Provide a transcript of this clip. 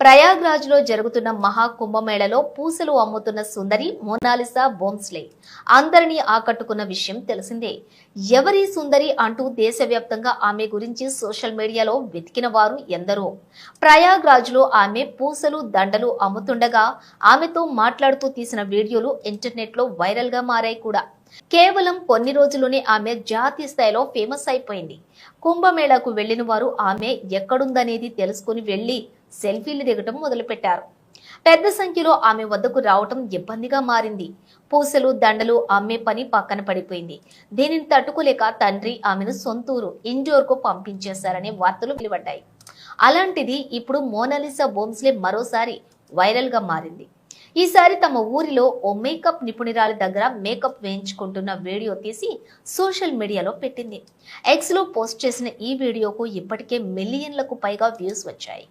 ప్రయాగ్రాజ్లో జరుగుతున్న మహా కుంభమేళలో పూసలు అమ్ముతున్న సుందరి మోనాలిసా బోమ్స్లే. అందరినీ ఆకట్టుకున్న విషయం తెలిసిందే. ఎవరి సుందరి అంటూ దేశవ్యాప్తంగా ఆమె గురించి సోషల్ మీడియాలో వెతికిన వారు ఎందరో. ప్రయాగ్రాజ్లో ఆమె పూసలు దండలు అమ్ముతుండగా ఆమెతో మాట్లాడుతూ తీసిన వీడియోలు ఇంటర్నెట్లో వైరల్గా మారాయి కూడా. కేవలం కొన్ని రోజుల్లోనే ఆమె జాతీయ స్థాయిలో ఫేమస్ అయిపోయింది. కుంభమేళాకు వెళ్ళిన వారు ఆమె ఎక్కడుందనేది తెలుసుకుని వెళ్ళి సెల్ఫీలు దిగటం మొదలుపెట్టారు. పెద్ద సంఖ్యలో ఆమె వద్దకు రావటం ఇబ్బందిగా మారింది. పూసలు దండలు అమ్మే పని పక్కన పడిపోయింది. దీనిని తట్టుకోలేక తండ్రి ఆమెను సొంతూరు ఇండోర్కు పంపించేశారనే వార్తలు వెలువడ్డాయి. అలాంటిది ఇప్పుడు మోనాలిసా బోమ్స్లే మరోసారి వైరల్గా మారింది. ఈసారి తమ ఊరిలో ఓ మేకప్ నిపుణురాలి దగ్గర మేకప్ వేయించుకుంటున్న వీడియో తీసి సోషల్ మీడియాలో పెట్టింది. ఎక్స్లో పోస్ట్ చేసిన ఈ వీడియోకు ఇప్పటికే మిలియన్లకు పైగా వ్యూస్ వచ్చాయి.